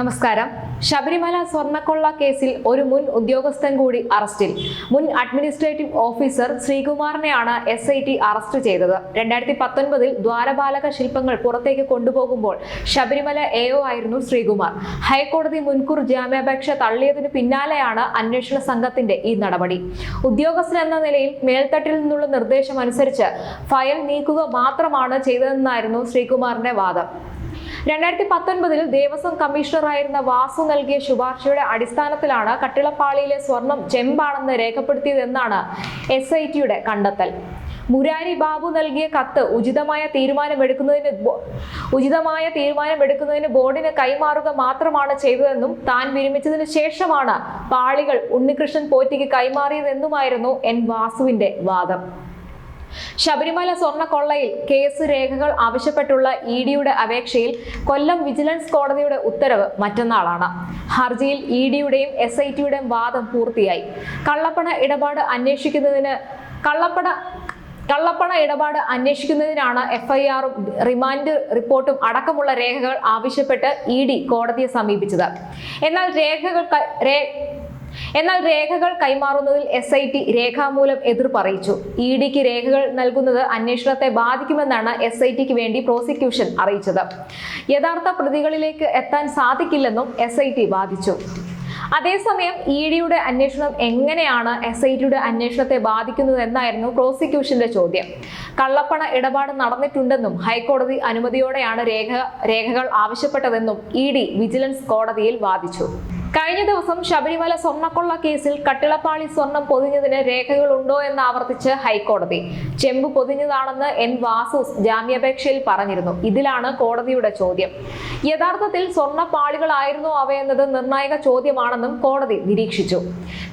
നമസ്കാരം. ശബരിമല സ്വർണക്കൊള്ള കേസിൽ ഒരു മുൻ ഉദ്യോഗസ്ഥൻ കൂടി അറസ്റ്റിൽ. മുൻ അഡ്മിനിസ്ട്രേറ്റീവ് ഓഫീസർ ശ്രീകുമാറിനെയാണ് എസ് ഐ ടി അറസ്റ്റ് ചെയ്തത്. രണ്ടായിരത്തി പത്തൊൻപതിൽ ദ്വാരപാലക ശില്പങ്ങൾ പുറത്തേക്ക് കൊണ്ടുപോകുമ്പോൾ ശബരിമല എ ഒ ആയിരുന്നു ശ്രീകുമാർ. ഹൈക്കോടതി മുൻകൂർ ജാമ്യാപേക്ഷ തള്ളിയതിനു പിന്നാലെയാണ് അന്വേഷണ സംഘത്തിന്റെ ഈ നടപടി. ഉദ്യോഗസ്ഥൻ എന്ന നിലയിൽ മേൽത്തട്ടിൽ നിന്നുള്ള നിർദ്ദേശം അനുസരിച്ച് ഫയൽ നീക്കുക മാത്രമാണ് ചെയ്തതെന്നായിരുന്നു ശ്രീകുമാറിന്റെ വാദം. രണ്ടായിരത്തി പത്തൊൻപതിൽ ദേവസ്വം കമ്മീഷണറായിരുന്ന വാസു നൽകിയ ശുപാർശയുടെ അടിസ്ഥാനത്തിലാണ് കട്ടിളപ്പാളിയിലെ സ്വർണം ചെമ്പാണെന്ന് രേഖപ്പെടുത്തിയതെന്നാണ് എസ് ഐ ടിയുടെ കണ്ടെത്തൽ. മുരാരി ബാബു നൽകിയ കത്ത് ഉചിതമായ തീരുമാനമെടുക്കുന്നതിന് ഉചിതമായ തീരുമാനമെടുക്കുന്നതിന് ബോർഡിന് കൈമാറുക മാത്രമാണ് ചെയ്തതെന്നും താൻ വിരമിച്ചതിന് ശേഷമാണ് പാളികൾ ഉണ്ണികൃഷ്ണൻ പോറ്റിക്ക് കൈമാറിയതെന്നുമായിരുന്നു എൻ വാസുവിന്റെ വാദം. ശബരിമല സ്വർണക്കൊള്ളയിൽ കേസ് രേഖകൾ ആവശ്യപ്പെട്ടുള്ള ഇ ഡിയുടെ അപേക്ഷയിൽ കൊല്ലം വിജിലൻസ് കോടതിയുടെ ഉത്തരവ് മറ്റന്നാളാണ്. ഹർജിയിൽ ഇ ഡിയുടെയും എസ് ഐ ടിയുടെയും വാദം പൂർത്തിയായി. കള്ളപ്പണ ഇടപാട് അന്വേഷിക്കുന്നതിന് കള്ളപ്പണ കള്ളപ്പണ ഇടപാട് അന്വേഷിക്കുന്നതിനാണ് എഫ്ഐആറും റിമാൻഡ് റിപ്പോർട്ടും അടക്കമുള്ള രേഖകൾ ആവശ്യപ്പെട്ട് ഇ ഡി കോടതിയെ സമീപിച്ചത്. എന്നാൽ രേഖകൾ എന്നാൽ രേഖകൾ കൈമാറുന്നതിൽ എസ് ഐ ടി രേഖാമൂലം എതിർപ്പ് അറിയിച്ചു. ഇ ഡിക്ക് രേഖകൾ നൽകുന്നത് അന്വേഷണത്തെ ബാധിക്കുമെന്നാണ് എസ് ഐ ടിക്ക് വേണ്ടി പ്രോസിക്യൂഷൻ അറിയിച്ചത്. യഥാർത്ഥ പ്രതികളിലേക്ക് എത്താൻ സാധിക്കില്ലെന്നും എസ് ഐ ടി വാദിച്ചു. അതേസമയം ഇ ഡിയുടെ അന്വേഷണം എങ്ങനെയാണ് എസ് ഐ ടിയുടെ അന്വേഷണത്തെ ബാധിക്കുന്നത് എന്നായിരുന്നു പ്രോസിക്യൂഷന്റെ ചോദ്യം. കള്ളപ്പണ ഇടപാട് നടന്നിട്ടുണ്ടെന്നും ഹൈക്കോടതി അനുമതിയോടെയാണ് രേഖ രേഖകൾ ആവശ്യപ്പെട്ടതെന്നും ഇ ഡി വിജിലൻസ് കോടതിയിൽ വാദിച്ചു. കഴിഞ്ഞ ദിവസം ശബരിമല സ്വർണക്കൊള്ള കേസിൽ കട്ടിളപ്പാളി സ്വർണം പൊതിഞ്ഞതിന് രേഖകളുണ്ടോ എന്ന് ആവർത്തിച്ച് ഹൈക്കോടതി. ചെമ്പ് പൊതിഞ്ഞതാണെന്ന് എൻ വാസു ജാമ്യാപേക്ഷയിൽ പറഞ്ഞിരുന്നു. ഇതിലാണ് കോടതിയുടെ ചോദ്യം. യഥാർത്ഥത്തിൽ സ്വർണപ്പാളികളായിരുന്നോ അവയെന്നത് നിർണായക ചോദ്യമാണെന്നും കോടതി നിരീക്ഷിച്ചു.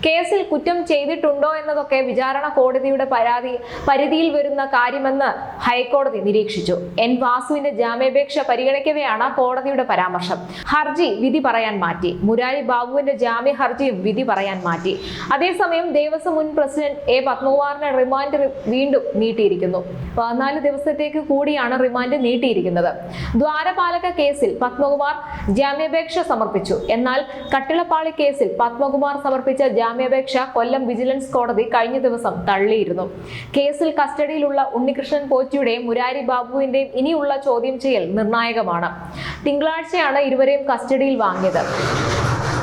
കേസിൽ കുറ്റം ചെയ്തിട്ടുണ്ടോ എന്നതൊക്കെ വിചാരണ കോടതിയുടെ പരാതി പരിധിയിൽ വരുന്ന കാര്യമെന്ന് ഹൈക്കോടതി നിരീക്ഷിച്ചു. എൻ വാസുവിന്റെ ജാമ്യാപേക്ഷ പരിഗണിക്കവെയാണ് കോടതിയുടെ പരാമർശം. ഹർജി വിധി പറയാൻ മാറ്റി. മുരാരി ബാബുവിന്റെ ജാമ്യ ഹർജിയും വിധി പറയാൻ മാറ്റി. അതേസമയം ദേവസ്വം മുൻ പ്രസിഡന്റ് എ പത്മകുമാറിന്റെ റിമാൻഡ് വീണ്ടും നീട്ടിയിരിക്കുന്നു. പതിനാല് ദിവസത്തേക്ക് കൂടിയാണ് റിമാൻഡ് നീട്ടിയിരിക്കുന്നത്. ദ്വാരപാലക കേസിൽ പത്മകുമാർ ജാമ്യാപേക്ഷ സമർപ്പിച്ചു. എന്നാൽ കട്ടിളപ്പാളി കേസിൽ പത്മകുമാർ സമർപ്പിച്ച ജാമ്യാപേക്ഷ കൊല്ലം വിജിലൻസ് കോടതി കഴിഞ്ഞ ദിവസം തള്ളിയിരുന്നു. കേസിൽ കസ്റ്റഡിയിലുള്ള ഉണ്ണികൃഷ്ണൻ പോറ്റിയുടെയും മുരാരി ബാബുവിന്റെയും ഇനിയുള്ള ചോദ്യം ചെയ്യൽ നിർണായകമാണ്. തിങ്കളാഴ്ചയാണ് ഇരുവരെയും കസ്റ്റഡിയിൽ വാങ്ങിയത്.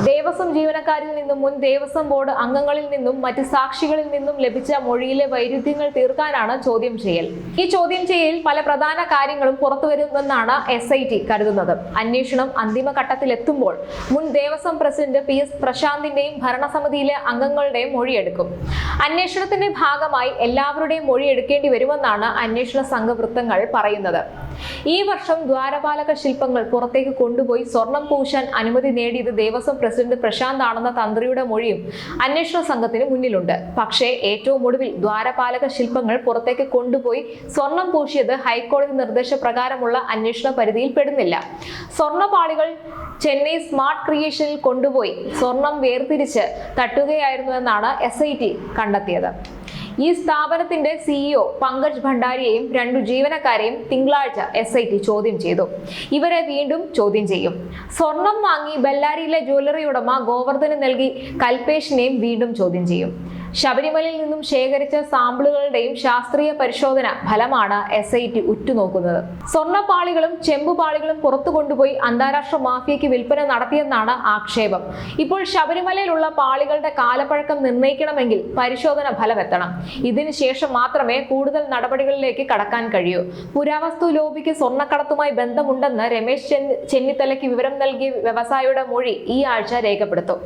ദേവസ്വം ജീവനക്കാരിൽ നിന്നും മുൻ ദേവസ്വം ബോർഡ് അംഗങ്ങളിൽ നിന്നും മറ്റ് സാക്ഷികളിൽ നിന്നും ലഭിച്ച മൊഴിയിലെ വൈരുദ്ധ്യങ്ങൾ തീർക്കാനാണ് ചോദ്യം ചെയ്യൽ. ഈ ചോദ്യം ചെയ്യലിൽ പല പ്രധാന കാര്യങ്ങളും പുറത്തുവരുമെന്നാണ് എസ് ഐ ടി കരുതുന്നത്. അന്വേഷണം അന്തിമഘട്ടത്തിലെത്തുമ്പോൾ മുൻ ദേവസ്വം പ്രസിഡന്റ് പി എസ് പ്രശാന്തിന്റെയും ഭരണസമിതിയിലെ അംഗങ്ങളുടെയും മൊഴിയെടുക്കും. അന്വേഷണത്തിന്റെ ഭാഗമായി എല്ലാവരുടെയും മൊഴി എടുക്കേണ്ടി വരുമെന്നാണ് അന്വേഷണ സംഘവൃത്തങ്ങൾ പറയുന്നത്. ഈ വർഷം ദ്വാരപാലക ശില്പങ്ങൾ പുറത്തേക്ക് കൊണ്ടുപോയി സ്വർണം പൂശാൻ അനുമതി നേടിയത് ദേവസ്വം പ്രസിഡന്റ് പ്രശാന്ത് ആണെന്ന തന്ത്രിയുടെ മൊഴിയും അന്വേഷണ സംഘത്തിന് മുന്നിലുണ്ട്. പക്ഷേ ഏറ്റവും ഒടുവിൽ ദ്വാരപാലക ശില്പങ്ങൾ പുറത്തേക്ക് കൊണ്ടുപോയി സ്വർണം പൂശിയത് ഹൈക്കോടതി നിർദ്ദേശപ്രകാരമുള്ള അന്വേഷണ പരിധിയിൽ പെടുന്നില്ല. സ്വർണപാളികൾ ചെന്നൈ സ്മാർട്ട് ക്രിയേഷനിൽ കൊണ്ടുപോയി സ്വർണം വേർതിരിച്ച് തട്ടുകയായിരുന്നു എന്നാണ് എസ് ഐ ടി കണ്ടെത്തിയത്. ഈ സ്ഥാപനത്തിന്റെ സിഇഒ പങ്കജ് ഭണ്ഡാരിയെയും രണ്ടു ജീവനക്കാരെയും തിങ്കളാഴ്ച എസ് ഐ ടി ചോദ്യം ചെയ്തു. ഇവരെ വീണ്ടും ചോദ്യം ചെയ്യും. സ്വർണം വാങ്ങി ബെല്ലാരിയിലെ ജ്വല്ലറി ഉടമ ഗോവർദ്ധന് നൽകി കൽപേഷിനെയും വീണ്ടും ചോദ്യം ചെയ്യും. ശബരിമലയിൽ നിന്നും ശേഖരിച്ച സാമ്പിളുകളുടെയും ശാസ്ത്രീയ പരിശോധന ഫലമാണ് എസ് ഐ ടി ഉറ്റുനോക്കുന്നത്. സ്വർണപ്പാളികളും ചെമ്പുപാളികളും പുറത്തു കൊണ്ടുപോയി അന്താരാഷ്ട്ര മാഫിയയ്ക്ക് വിൽപ്പന നടത്തിയെന്നാണ് ആക്ഷേപം. ഇപ്പോൾ ശബരിമലയിലുള്ള പാളികളുടെ കാലപ്പഴക്കം നിർണയിക്കണമെങ്കിൽ പരിശോധന ഫലമെത്തണം. ഇതിനുശേഷം മാത്രമേ കൂടുതൽ നടപടികളിലേക്ക് കടക്കാൻ കഴിയൂ. പുരാവസ്തു ലോബിക്ക് സ്വർണക്കടത്തുമായി ബന്ധമുണ്ടെന്ന് രമേശ് ചെന്നിത്തലയ്ക്ക് വിവരം നൽകിയ വ്യവസായിയുടെ മൊഴി ഈ ആഴ്ച രേഖപ്പെടുത്തും.